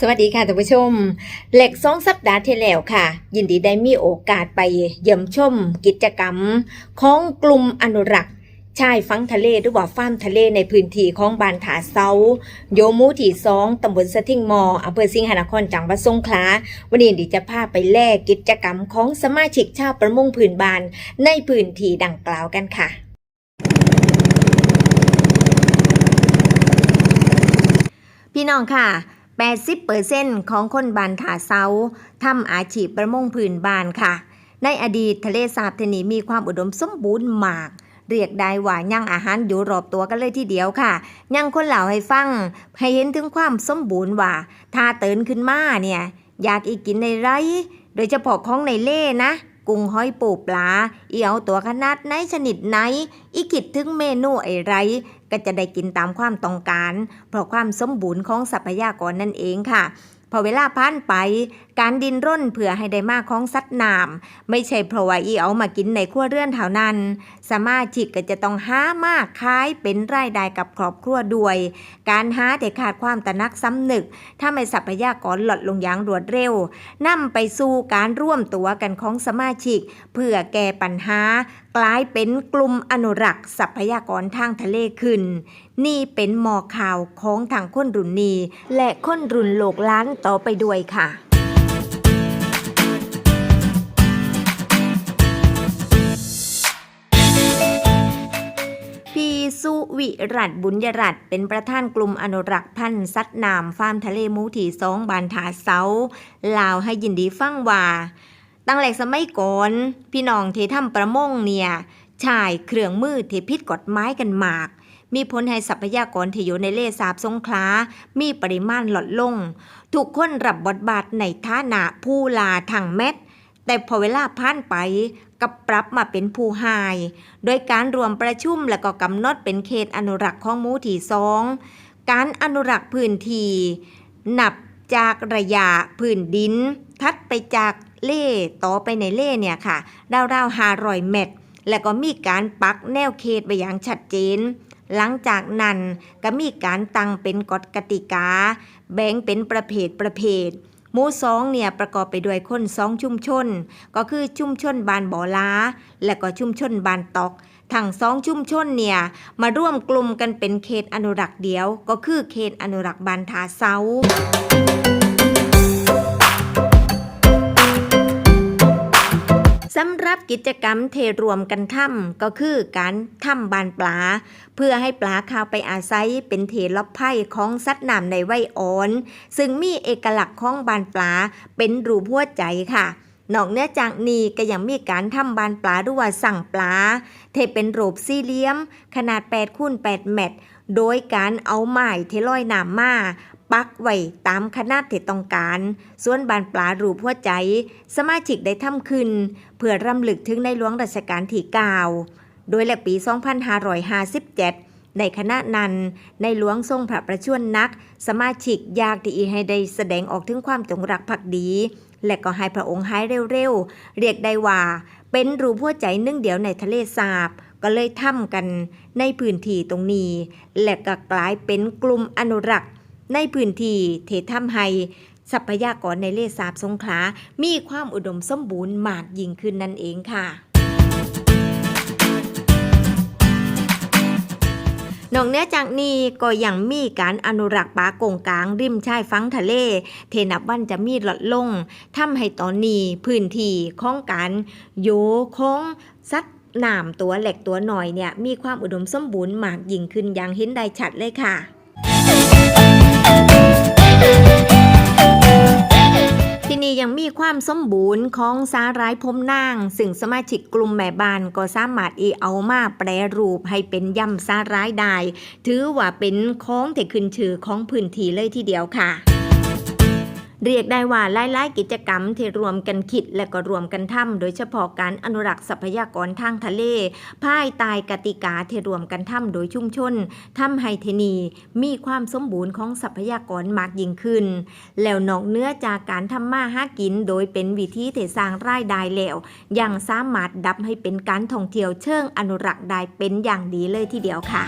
สวัสดีค่ะท่านผู้ชม เหล็กสองสัปดาห์ที่แล้วค่ะ ยินดีได้มีโอกาสไปเยี่ยมชมกิจกรรม ของกลุ่มอนุรักษ์ชายฟังทะเลหรือว่าฟาร์มทะเลในพื้นที่ของบานถาเซาโยมูที่สองตำบลสะทิงมออำเภอสิงหนครจังหวัดสงขลาวันนี้ดิจะพาไปแลกกิจกรรมของสมาชิกชาวประมงพื้นบานในพื้นที่ดังกล่าวกันค่ะพี่น้องค่ะ 80%ของคนบานถาเซาทำอาชีพประมงพื้นบ้านค่ะ ในอดีตทะเลสาบเทนีมีความอุดมสมบูรณ์มาก เรียกได้ว่ายังอาหารอยู่รอบตัวกันเลยทีเดียวค่ะยังคนเหล่าให้ฟัง ให้เห็นถึงความสมบูรณ์ว่าถ้าเตือนขึ้นมาเนี่ย อยากอีกกินในไร โดยเฉพาะของในเล่นะ กุ้งห้อยปูปลา เอียวตัวขนาดไหนชนิดไหน อีกิดถึงเมนูไอไร ก็จะได้กินตามความต้องการ เพราะความสมบูรณ์ของทรัพยากรนั่นเองค่ะ พอเวลาผ่านไป การดินร่นเพื่อให้ได้มากของสัตว์น้ำไม่ใช่เพราะว่าอีเอามากินในครัวเรือนเท่านั้น สมาชิกก็จะต้องหามากขายเป็นรายได้กับครอบครัวด้วย การหาแต่ขาดความตระหนักซ้ำนึก ถ้าไม่ทรัพยากรหลดลงอย่างรวดเร็วนำไปสู่การร่วมตัวกันของสมาชิก เพื่อแก้ปัญหา กลายเป็นกลุ่มอนุรักษ์ทรัพยากรทางทะเลขึ้น นี่เป็นหมอข่าวของทางคนรุ่นนี้ และคนรุ่นโลกล้านต่อไปด้วยค่ะพีสุวิรัตบุญยรัตเป็นประธานกลุ่มอนุรักษ์พันธุ์สัตว์น้ำฟาร์มทะเลมูทีสองบานถาเสาลาวให้ยินดีฟังว่า ตั้งแต่สมัยก่อนพี่น้องที่ทำประมงเนี่ยใชายเครื่องมือที่ผิดกฎหมายกันมาก มีผลให้ทรัพยากรที่อยู่ในเลสาบสงขลามีปริมาณลดลง ทุกคนรับบทบาทในฐานะผู้ลาทางแมตแต่พอเวลาผ่านไปกับปรับมาเป็นผู้หาย โดยการรวมประชุมและก็กำหนดเป็นเขตอนุรักษ์ของมูที่สองการอนุรักษ์พื้นที่นับจากระยะพื้นดิน ทัดไปจาก เล่ต่อไปในเล่เนี่ยค่ะราวๆห้าร้อยเมตร และก็มีการปักแนวเขตไว้อย่างชัดเจน หลังจากนั้นก็มีการตั้งเป็นกฎกติกา แบ่งเป็นประเภทประเภทหมู่สองเนี่ยประกอบไปด้วยคนสองชุมชน ก็คือชุมชนบานบ่อล้า และก็ชุมชนบานตอกทั้งสองชุมชนเนี่ยมาร่วมกลุ่มกันเป็นเขตอนุรักษ์เดียว ก็คือเขตอนุรักษ์บานทาเซาำหรับกิจกรรมเทรวมกันถ้ำก็คือการถ้ำบานปลา เพื่อให้ปลาเข้าไปอาศัยเป็นเทลอบไพ่ของสัตว์น้ำในวัยอ่อน ซึ่งมีเอกลักษณ์ของบานปลาเป็นรูปหัวใจค่ะนอกเหนือจากนี้ก็ยังมีการทำบานปลาด้วยสั่งปลา เทเป็นรูปสี่เหลี่ยม ขนาด8คูณ8เมตร โดยการเอาไม้เทลอยน้ำมา ปักไว้ตามขนาดที่ต้องการ ส่วนบานปลารูปหัวใจ สมาชิกได้ทำขึ้น เพื่อรำลึกถึงในหลวงรัชกาลที่9โดยและปี 2557 ในคณะนั้น ในหลวงทรงพระประชวรนัก สมาชิกอยากที่ให้ได้แสดงออกถึงความจงรักภักดี และก็ให้พระองค์หายเร็วๆ เรียกได้ว่า เป็นรูปหัวใจนึ่งเดียวในทะเลสาบก็เลยทำกันในพื้นที่ตรงนี้ และก็กลายเป็นกลุ่มอนุรักษ์ ในพื้นที่เททำให้ทรัพยากรในเลสาบสงขลา มีความอุดมสมบูรณ์มากยิ่งขึ้นนั่นเองค่ะนอกเหนือจากนี้ก็ยังมีการอนุรักษ์ป่ากงกลาง ริมชายฝั่งทะเล เทนับวันจะมีลดลงทำให้ตอนนี้พื้นที่ของการโยของสัตว์น้ำตัวเหล็กตัวหน่อยเนี่ยมีความอุดมสมบูรณ์มากยิ่งขึ้นอย่างเห็นได้ชัดเลยค่ะ ที่นี่ยังมีความสมบูรณ์ของสาหร้ายพรมนาง ซึ่งสมาชิกกลุ่มแม่บ้านก็สามารถอีเอามาแปรรูปให้เป็นยำสาหร้ายได้ ถือว่าเป็นของที่ขึ้นชื่อของพื้นที่เลยทีเดียวค่ะ เรียกได้ว่าหลายๆกิจกรรมที่รวมกันคิดและก็รวมกันทำโดยเฉพาะการอนุรักษ์ทรัพยากรทางทะเลภายใต้กติกาที่รวมกันทำโดยชุมชนทำให้เทนีมีความสมบูรณ์ของทรัพยากรมากยิ่งขึ้น แล้วนอกเนื้อจากการทำมาหากินโดยเป็นวิธีที่สร้างรายได้แล้วยังสามารถดับให้เป็นการท่องเที่ยวเชิงอนุรักษ์ได้เป็นอย่างดีเลยทีเดียวค่ะ